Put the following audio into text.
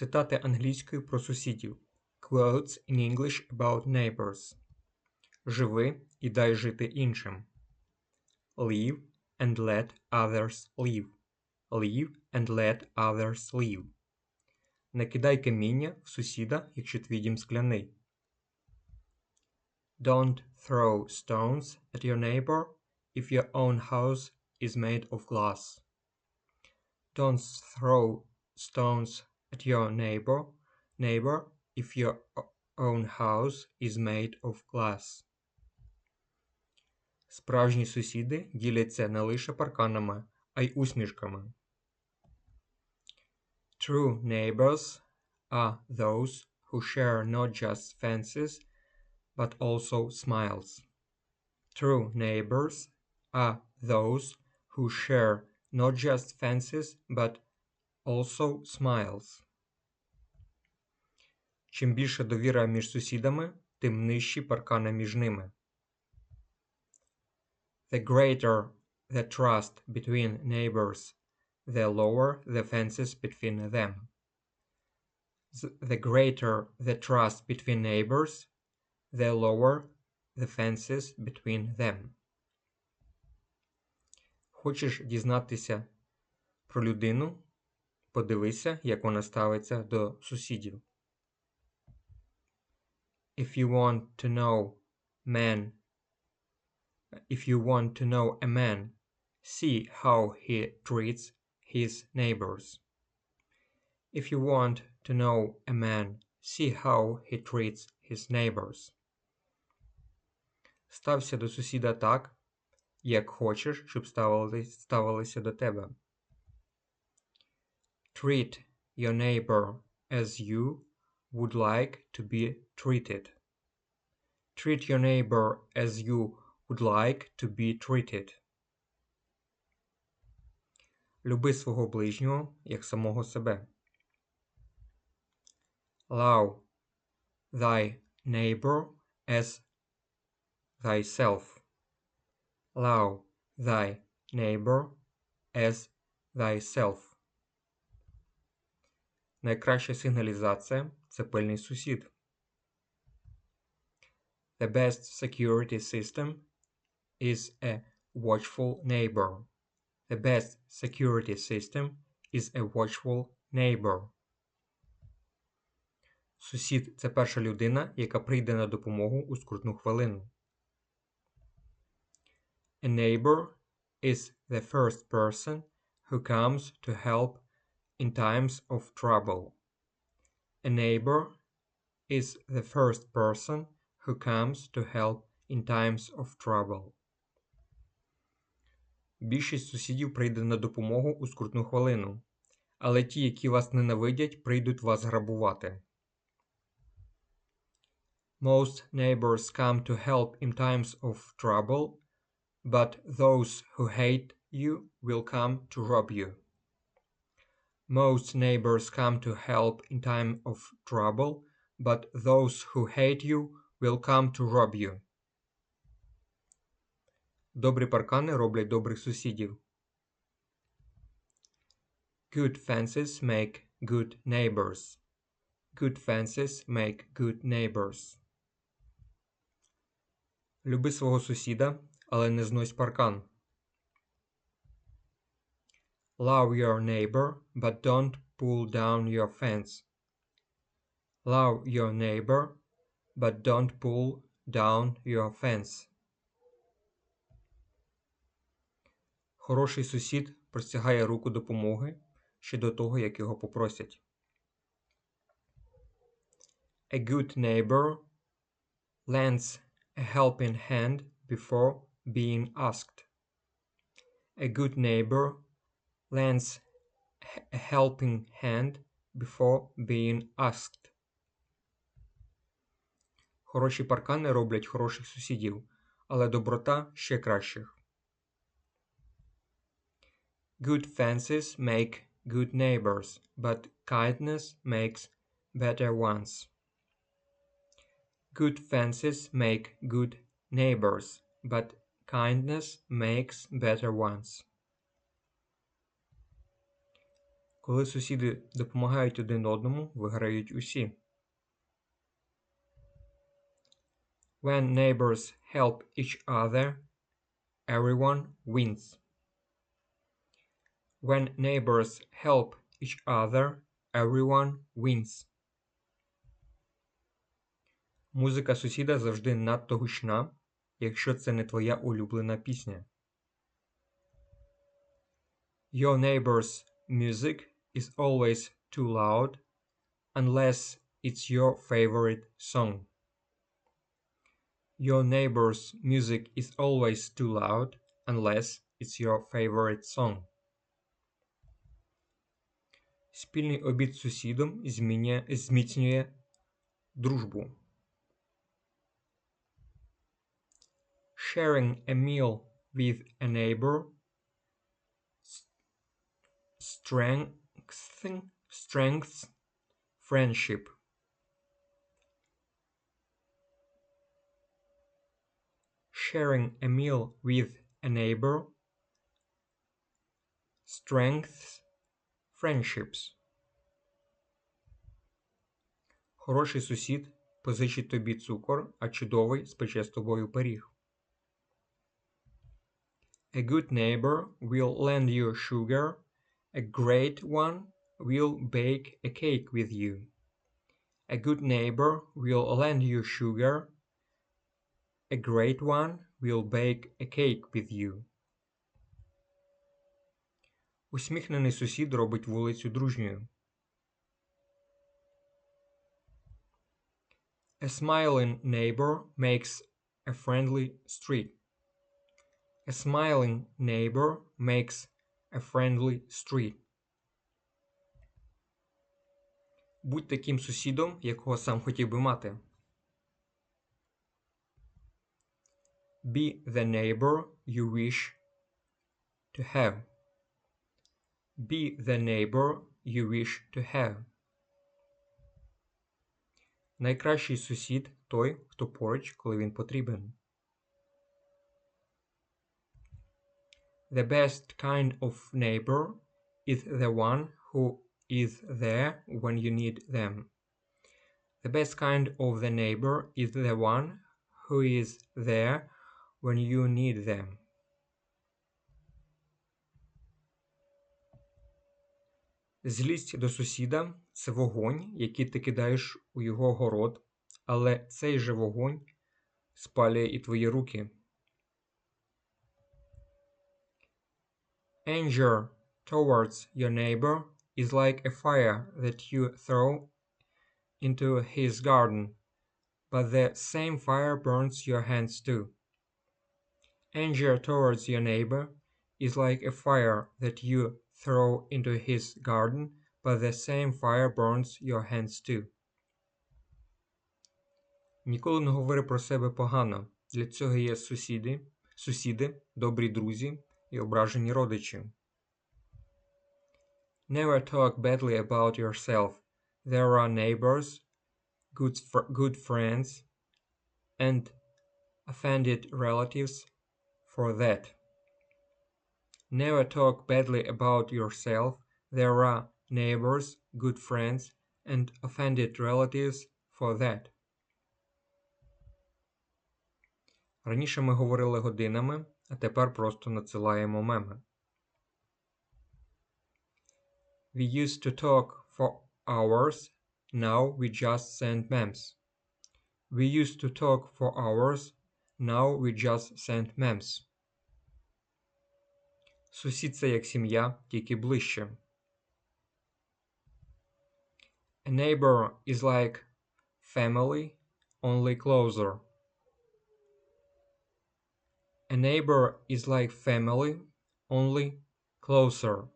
Цитати англійською про сусідів. Quotes in English about neighbors. Живи і дай жити іншим. Live and let others live. Live and let others live. Не кидай каміння в сусіда, якщо твій дім скляний. Don't throw stones at your neighbor if your own house is made of glass. Don't throw stones at your neighbor neighbor if your o- own house is made of glass. Справжні сусіди діляться не лише парканами, а й усмішками. True neighbors are those who share not just fences but also smiles. True neighbors are those who share not just fences but also smiles. Чим більше довіра між сусідами, тим нижчі паркани між ними. The greater the trust between neighbors, the lower the fences between them. Th- The greater the trust between neighbors, the lower the fences between them. Хочеш дізнатися про людину? Подивися, як вона ставиться до сусідів. If you want to know man, if you want to know a man, see how he treats his neighbors. If you want to know a man, see how he treats his neighbors. Стався до сусіда так, як хочеш, щоб ставились, ставилися до тебе. Treat your neighbor as you would like to be treated. Treat your neighbor as you would like to be treated. Люби свого ближнього як самого себе. Love thy neighbor as thyself. Love thy neighbor as thyself. Найкраща сигналізація це пильний сусід. The best security system is a watchful neighbor. The best security system is a watchful neighbor. Сусід це перша людина, яка прийде на допомогу у скрутну хвилину. A neighbor is the first person who comes to help in times of trouble. A neighbor is the first person who comes to help in times of trouble. Більшість сусідів прийде на допомогу у скрутну хвилину, але ті, які вас ненавидять, прийдуть вас грабувати. Most neighbors come to help in times of trouble, but those who hate you will come to rob you. Most neighbors come to help in time of trouble, but those who hate you will come to rob you. Добрі паркани роблять добрих сусідів. Good fences make good neighbors. Good fences make good neighbors. Люби свого сусіда, але не знось паркан. Love your neighbor, but don't pull down your fence. Love your neighbor, but don't pull down your fence. Хороший сусід простягає руку допомоги ще до того, як його попросять. A good neighbor lends a helping hand before being asked. A good neighbor lends h- a helping hand before being asked. Хороші паркани роблять хороших сусідів, але доброта ще кращих. Good fences make good neighbors, but kindness makes better ones. Good fences make good neighbors, but kindness makes better ones. Коли сусіди допомагають один одному, виграють усі. When neighbors help each other, everyone wins. When neighbors help each other, everyone wins. Музика сусіда завжди надто гучна, якщо це не твоя улюблена пісня. Your neighbor's music is always too loud unless it's your favorite song. Your neighbor's music is always too loud unless it's your favorite song. Спільний обід з сусідом змінює, зміцнює дружбу. Sharing a meal with a neighbor strengthen strengths friendship. Sharing a meal with a neighbor strengths friendships. Хороший сусід позичить тобі цукор, а чудовий спече з тобою пиріг. A good neighbor will lend you sugar, a great one will bake a cake with you. A good neighbor will lend you sugar, a great one will bake a cake with you. Усміхнений сусід робить вулицю дружньою. A smiling neighbor makes a friendly street. A smiling neighbor makes a friendly street. Будь таким сусідом, якого сам хотів би мати. Be the neighbor you wish to have. Be the neighbor you wish to have. Найкращий сусід той, хто поруч, коли він потрібен. The best kind of neighbor is the one who is there when you need them. The best kind of the neighbor is the one who is there when you need them. Злість до сусіда це вогонь, який ти кидаєш у його город, але цей же вогонь спалює і твої руки. Anger towards your neighbor is like a fire that you throw into his garden, but the same fire burns your hands too. Anger towards your neighbor is like a fire that you throw into his garden, but the same fire burns your hands too. Ніколи не говори про себе погано. Для цього є сусіди, сусіди, добрі друзі i obrażeni rodyci. Never talk badly about yourself. There are neighbors, good, fr good friends, and offended relatives for that. Never talk badly about yourself. There are neighbors, good friends, and offended relatives for that. Раніше ми говорили годинами, а тепер просто надсилаємо меми. We used to talk for hours, now we just send memes. We used to talk for hours, now we just send memes. Сусід це як сім'я, тільки ближче. A neighbor is like family, only closer. A neighbor is like family, only closer.